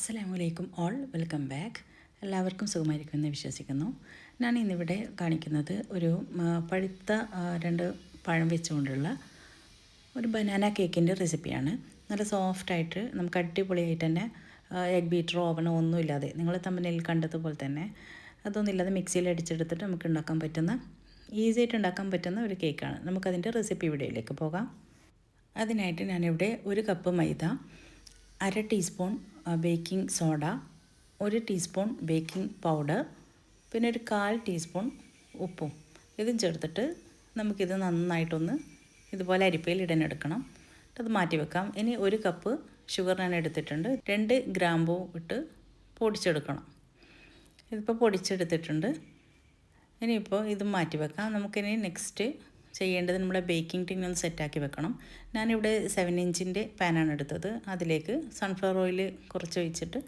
അസ്സലാമു അലൈക്കും all. Welcome back. എല്ലാവർക്കും സുഖമായിരിക്കുമെന്ന് വിശ്വസിക്കുന്നു. ഞാൻ ഇന്നിവിടെ കാണിക്കുന്നത് ഒരു പഴുത്ത രണ്ട് പഴം വെച്ചുകൊണ്ടുള്ള ഒരു ബനാന കേക്കിന്റെ റെസിപ്പിയാണ്. നല്ല സോഫ്റ്റായിട്ട് നമുക്ക് അടിപൊളിയായിട്ട് തന്നെ എഗ് ബീറ്ററോ ഓവനോ ഒന്നുമില്ലാതെ നിങ്ങൾ തമ്മിൽ കണ്ടതുപോലെ തന്നെ അതൊന്നുമില്ലാതെ മിക്സിയിൽ അടിച്ചെടുത്തിട്ട് നമുക്ക് ഉണ്ടാക്കാൻ പറ്റുന്ന ഈസി ആയിട്ട് ഉണ്ടാക്കാൻ പറ്റുന്ന ഒരു കേക്കാണ്. നമുക്കതിന്റെ റെസിപ്പി വീഡിയോയിലേക്ക് പോകാം. അതിനായിട്ട് ഞാനിവിടെ ഒരു കപ്പ് മൈദ അര ടീസ്പൂൺ ബേക്കിംഗ് സോഡ ഒരു ടീസ്പൂൺ ബേക്കിംഗ് പൗഡർ പിന്നെ ഒരു കാൽ ടീസ്പൂൺ ഉപ്പും. ഇതും ചേർത്തിട്ട് നമുക്കിത് നന്നായിട്ടൊന്ന് ഇതുപോലെ അരിപ്പയിൽ ഇടാനെടുക്കണം. അത് മാറ്റി വെക്കാം. ഇനി ഒരു കപ്പ് ഷുഗർ ഞാൻ എടുത്തിട്ടുണ്ട്. രണ്ട് ഗ്രാമ്പൂ ഇട്ട് പൊടിച്ചെടുക്കണം. ഇതിപ്പോൾ പൊടിച്ചെടുത്തിട്ടുണ്ട്. ഇനിയിപ്പോൾ ഇത് മാറ്റി വെക്കാം. നമുക്കിനി നെക്സ്റ്റ് ചെയ്യേണ്ടത് നമ്മുടെ ബേക്കിംഗ് ടിൻ ഒന്ന് സെറ്റാക്കി വെക്കണം. ഞാനിവിടെ സെവൻ ഇഞ്ചിന്റെ പാനാണ് എടുത്തത്. അതിലേക്ക് സൺഫ്ലവർ ഓയിൽ കുറച്ച് ഒഴിച്ചിട്ട്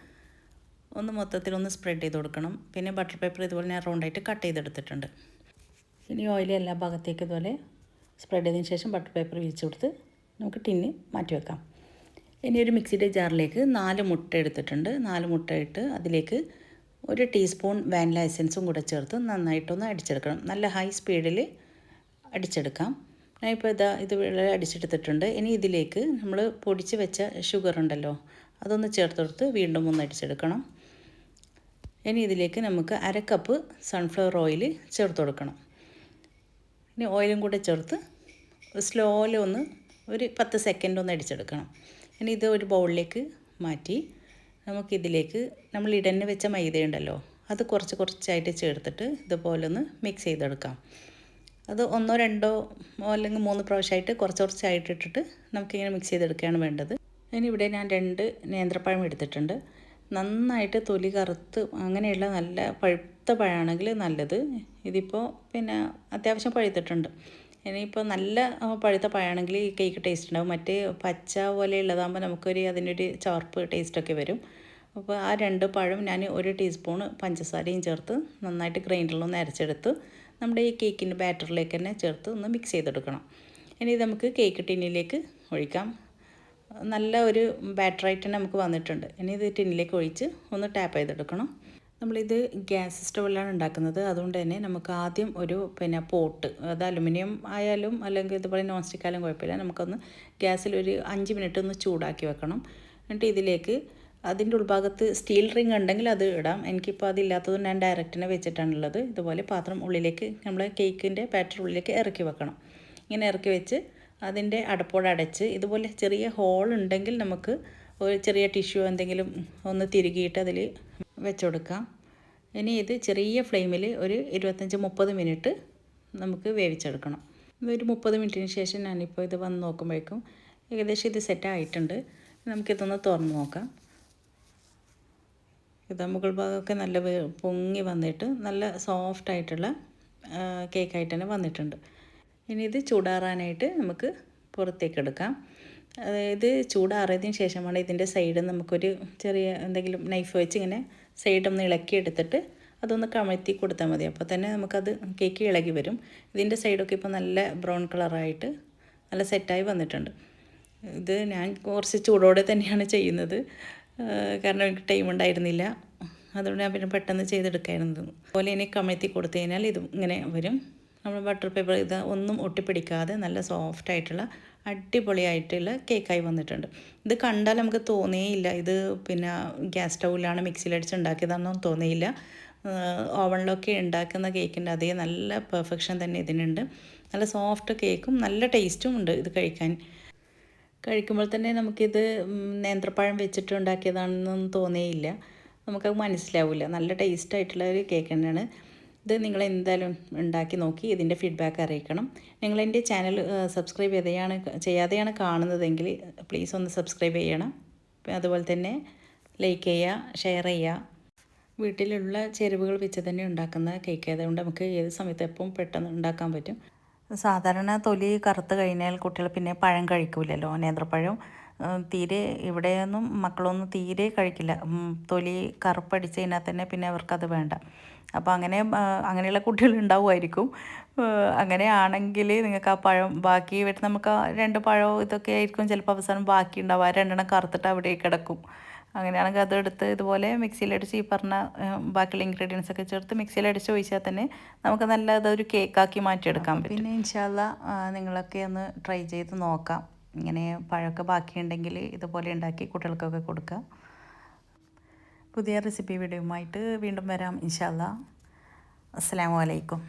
ഒന്ന് മൊത്തത്തിൽ ഒന്ന് സ്പ്രെഡ് ചെയ്ത് കൊടുക്കണം. പിന്നെ ബട്ടർ പേപ്പർ ഇതുപോലെ ഞാൻ റൗണ്ടായിട്ട് കട്ട് ചെയ്തെടുത്തിട്ടുണ്ട്. ഇനി ഓയിൽ എല്ലാ ഭാഗത്തേക്ക് ഇതുപോലെ സ്പ്രെഡ് ചെയ്തതിന് ശേഷം ബട്ടർ പേപ്പർ വിരിച്ചു കൊടുത്ത് നമുക്ക് ടിന്ന് മാറ്റി വെക്കാം. ഇനി ഒരു മിക്സിയുടെ ജാറിലേക്ക് നാല് മുട്ട എടുത്തിട്ടുണ്ട്. നാല് മുട്ട ഇട്ട് അതിലേക്ക് ഒരു ടീസ്പൂൺ വാനില എസൻസും കൂടെ ചേർത്ത് നന്നായിട്ടൊന്ന് അടിച്ചെടുക്കണം. നല്ല ഹൈ സ്പീഡിൽ അടിച്ചെടുക്കാം. ഞാനിപ്പോൾ ഇതാ ഇത് വളരെ അടിച്ചെടുത്തിട്ടുണ്ട്. ഇനി ഇതിലേക്ക് നമ്മൾ പൊടിച്ച് വെച്ച ഷുഗർ ഉണ്ടല്ലോ അതൊന്ന് ചേർത്ത് കൊടുത്ത് വീണ്ടും ഒന്ന് അടിച്ചെടുക്കണം. ഇനി ഇതിലേക്ക് നമുക്ക് അര കപ്പ് സൺഫ്ലവർ ഓയിൽ ചേർത്ത് കൊടുക്കണം. ഇനി ഓയിലും കൂടെ ചേർത്ത് സ്ലോയിൽ ഒന്ന് ഒരു പത്ത് സെക്കൻഡ് ഒന്ന് അടിച്ചെടുക്കണം. ഇനി ഇത് ഒരു ബൗളിലേക്ക് മാറ്റി നമുക്കിതിലേക്ക് നമ്മൾ ഇടന്ന് വെച്ച മൈദ ഉണ്ടല്ലോ അത് കുറച്ച് കുറച്ചായിട്ട് ചേർത്തിട്ട് ഇതുപോലെ ഒന്ന് മിക്സ് ചെയ്തെടുക്കാം. അത് ഒന്നോ രണ്ടോ അല്ലെങ്കിൽ മൂന്ന് പ്രാവശ്യമായിട്ട് കുറച്ച് കുറച്ചായിട്ട് ഇട്ടിട്ട് നമുക്കിങ്ങനെ മിക്സ് ചെയ്തെടുക്കുകയാണ് വേണ്ടത്. ഇനി ഇവിടെ ഞാൻ രണ്ട് നേന്ത്രപ്പഴം എടുത്തിട്ടുണ്ട്. നന്നായിട്ട് തൊലി കറുത്ത് അങ്ങനെയുള്ള നല്ല പഴുത്ത പഴമാണെങ്കിൽ നല്ലത്. ഇതിപ്പോൾ പിന്നെ അത്യാവശ്യം പഴുത്തിട്ടുണ്ട്. ഇനിയിപ്പോൾ നല്ല പഴുത്ത പഴമാണെങ്കിൽ ഈ കേക്ക് ടേസ്റ്റ് ഉണ്ടാവും. മറ്റേ പച്ച പോലെ ഉള്ളതാകുമ്പോൾ നമുക്കൊരു അതിനൊരു ചവർപ്പ് ടേസ്റ്റൊക്കെ വരും. അപ്പോൾ ആ രണ്ട് പഴം ഞാൻ ഒരു ടീസ്പൂണ് പഞ്ചസാരയും ചേർത്ത് നന്നായിട്ട് ഗ്രൈൻഡറിലൊന്ന് അരച്ചെടുത്ത് നമ്മുടെ ഈ കേക്കിന്റെ ബാറ്ററിലേക്ക് തന്നെ ചേർത്ത് ഒന്ന് മിക്സ് ചെയ്തെടുക്കണം. ഇനി നമുക്ക് കേക്ക് ടിന്നിലേക്ക് ഒഴിക്കാം. നല്ല ഒരു ബാറ്ററായിട്ട് തന്നെ നമുക്ക് വന്നിട്ടുണ്ട്. ഇനി ഇത് ടിന്നിലേക്ക് ഒഴിച്ച് ഒന്ന് ടാപ്പ് ചെയ്തെടുക്കണം. നമ്മളിത് ഗ്യാസ് സ്റ്റവിലാണ് ഉണ്ടാക്കുന്നത്. അതുകൊണ്ട് തന്നെ നമുക്ക് ആദ്യം ഒരു പിന്നെ പോട്ട് അത് അലുമിനിയം ആയാലും അല്ലെങ്കിൽ ഇതുപോലെ നോൺ സ്റ്റിക്ക് ആയാലും കുഴപ്പമില്ല. നമുക്കൊന്ന് ഗ്യാസിൽ ഒരു അഞ്ച് മിനിറ്റ് ഒന്ന് ചൂടാക്കി വെക്കണം. എന്നിട്ട് ഇതിലേക്ക് അതിന്റെ ഉൾഭാഗത്ത് സ്റ്റീൽ റിംഗ് ഉണ്ടെങ്കിൽ അത് ഇടാം. എനിക്കിപ്പോൾ അതില്ലാത്തത് ഞാൻ ഡയറക്റ്റിനെ വെച്ചിട്ടാണുള്ളത്. ഇതുപോലെ പാത്രം ഉള്ളിലേക്ക് നമ്മൾ കേക്കിന്റെ ബാറ്റർ ഉള്ളിലേക്ക് ഇറക്കി വെക്കണം. ഇങ്ങനെ ഇറക്കി വെച്ച് അതിന്റെ അടപ്പോടെ അടച്ച് ഇതുപോലെ ചെറിയ ഹോൾ ഉണ്ടെങ്കിൽ നമുക്ക് ഒരു ചെറിയ ടിഷ്യൂ എന്തെങ്കിലും ഒന്ന് തിരുകിയിട്ട് അതിൽ വെച്ചുകൊടുക്കാം ഇനി ഇത് ചെറിയ ഫ്ലെയിമിൽ ഒരു ഇരുപത്തഞ്ച് മുപ്പത് മിനിറ്റ് നമുക്ക് വേവിച്ചെടുക്കണം. ഒരു മുപ്പത് മിനിറ്റിന് ശേഷം ഞാനിപ്പോൾ ഇത് വന്ന് നോക്കുമ്പോഴേക്കും ഏകദേശം ഇത് സെറ്റ് ആയിട്ടുണ്ട്. നമുക്കിതൊന്ന് തുറന്ന് നോക്കാം. ഇത് മുകൾ ഭാഗമൊക്കെ നല്ല പൊങ്ങി വന്നിട്ട് നല്ല സോഫ്റ്റായിട്ടുള്ള കേക്കായിട്ട് തന്നെ വന്നിട്ടുണ്ട്. ഇനി ഇത് ചൂടാറാനായിട്ട് നമുക്ക് പുറത്തേക്ക് എടുക്കാം. അതായത് ചൂടാറിയതിന് ശേഷമാണ് ഇതിന്റെ സൈഡ് നമുക്കൊരു ചെറിയ എന്തെങ്കിലും നൈഫ് വെച്ച് ഇങ്ങനെ സൈഡൊന്ന് ഒന്ന് ഇളക്കി എടുത്തിട്ട് അതൊന്ന് കമഴ്ത്തി കൊടുത്താൽ മതി. അപ്പോൾ തന്നെ നമുക്കത് കേക്ക് ഇളകി വരും. ഇതിന്റെ സൈഡൊക്കെ ഇപ്പോൾ നല്ല ബ്രൗൺ കളറായിട്ട് നല്ല സെറ്റായി വന്നിട്ടുണ്ട്. ഇത് ഞാൻ കുറച്ച് ചൂടോടെ തന്നെയാണ് ചെയ്യുന്നത്. കാരണം എനിക്ക് ടൈം ഉണ്ടായിരുന്നില്ല. അതുകൊണ്ട് ഞാൻ പിന്നെ പെട്ടെന്ന് ചെയ്തെടുക്കായിരുന്നു. അതുപോലെ ഇനി കമഴ്ത്തി കൊടുത്തു കഴിഞ്ഞാൽ ഇത് ഇങ്ങനെ വരും. നമ്മൾ ബട്ടർ പേപ്പർ ഇത് ഒന്നും ഒട്ടിപ്പിടിക്കാതെ നല്ല സോഫ്റ്റ് ആയിട്ടുള്ള അടിപൊളിയായിട്ടുള്ള കേക്കായി വന്നിട്ടുണ്ട്. ഇത് കണ്ടാൽ നമുക്ക് തോന്നിയില്ല. ഇത് പിന്നെ ഗ്യാസ് സ്റ്റൗവിലാണ് മിക്സിയിലടിച്ച് ഉണ്ടാക്കിയതാണെന്നൊന്നും തോന്നിയില്ല. ഓവണിലൊക്കെ ഉണ്ടാക്കുന്ന കേക്കിന്റെ അതേ നല്ല പെർഫെക്ഷൻ തന്നെ ഇതിനുണ്ട്. നല്ല സോഫ്റ്റ് കേക്കും നല്ല ടേസ്റ്റും ഉണ്ട് ഇത് കഴിക്കാൻ. കഴിക്കുമ്പോൾ തന്നെ നമുക്കിത് നേന്ത്രപ്പഴം വെച്ചിട്ട് ഉണ്ടാക്കിയതാണെന്നൊന്നും തോന്നിയില്ല. നമുക്കത് മനസ്സിലാവില്ല നല്ല ടേസ്റ്റ് ആയിട്ടുള്ള ഒരു കേക്ക് തന്നെയാണ്. ഇത് നിങ്ങൾ എന്തായാലും ഉണ്ടാക്കി നോക്കി ഇതിന്റെ ഫീഡ്ബാക്ക് അറിയിക്കണം. നിങ്ങൾ എന്റെ ചാനൽ സബ്സ്ക്രൈബ് ചെയ്തെയാണ് ചെയ്യാതെയാണ് കാണുന്നതെങ്കിൽ പ്ലീസ് ഒന്ന് സബ്സ്ക്രൈബ് ചെയ്യണം. അതുപോലെ തന്നെ ലൈക്ക് ചെയ്യുക ഷെയർ ചെയ്യുക. വീട്ടിലുള്ള ചേരുവകൾ വെച്ച് തന്നെ ഉണ്ടാക്കുന്ന കേക്ക് ആയതുകൊണ്ട് നമുക്ക് ഏത് സമയത്ത് എപ്പം പെട്ടെന്ന് ഉണ്ടാക്കാൻ പറ്റും? സാധാരണ തൊലി കറുത്ത് കഴിഞ്ഞാൽ കുട്ടികൾ പിന്നെ പഴം കഴിക്കൂലല്ലോ നേന്ത്രപ്പഴം. തീരെ ഇവിടെയൊന്നും മക്കളൊന്നും തീരെ കഴിക്കില്ല. തൊലി കറുപ്പടിച്ച് കഴിഞ്ഞാൽ തന്നെ പിന്നെ അവർക്കത് വേണ്ട. അപ്പോൾ അങ്ങനെ അങ്ങനെയുള്ള കുട്ടികൾ ഉണ്ടാവുമായിരിക്കും. അങ്ങനെ അങ്ങനെയാണെങ്കിൽ നിങ്ങൾക്ക് ആ പഴം ബാക്കി വരുന്ന നമുക്ക് രണ്ട് പഴവും ഇതൊക്കെ ആയിരിക്കും ചിലപ്പോൾ അവസാനം ബാക്കി ഉണ്ടാവുക. രണ്ടെണ്ണം കറുത്തിട്ട് അവിടെ കിടക്കും. അങ്ങനെയാണെങ്കിൽ അതെടുത്ത് ഇതുപോലെ മിക്സിയിലടിച്ച് ഈ പറഞ്ഞ ബാക്കിയുള്ള ഇൻഗ്രീഡിയൻസ് ഒക്കെ ചേർത്ത് മിക്സിയിലടിച്ച് ഒഴിച്ചാൽ തന്നെ നമുക്ക് നല്ല അതൊരു കേക്കാക്കി മാറ്റിയെടുക്കാൻ പറ്റും. പിന്നെ ഇൻഷാല്ല നിങ്ങളൊക്കെ ഒന്ന് ട്രൈ ചെയ്ത് നോക്കാം. ഇങ്ങനെ പഴമൊക്കെ ബാക്കിയുണ്ടെങ്കിൽ ഇതുപോലെ ഉണ്ടാക്കി കുട്ടികൾക്കൊക്കെ കൊടുക്കുക. പുതിയ റെസിപ്പി വീഡിയോയുമായിട്ട് വീണ്ടും വരാം ഇൻഷാല്ല അസ്സാം വലൈക്കും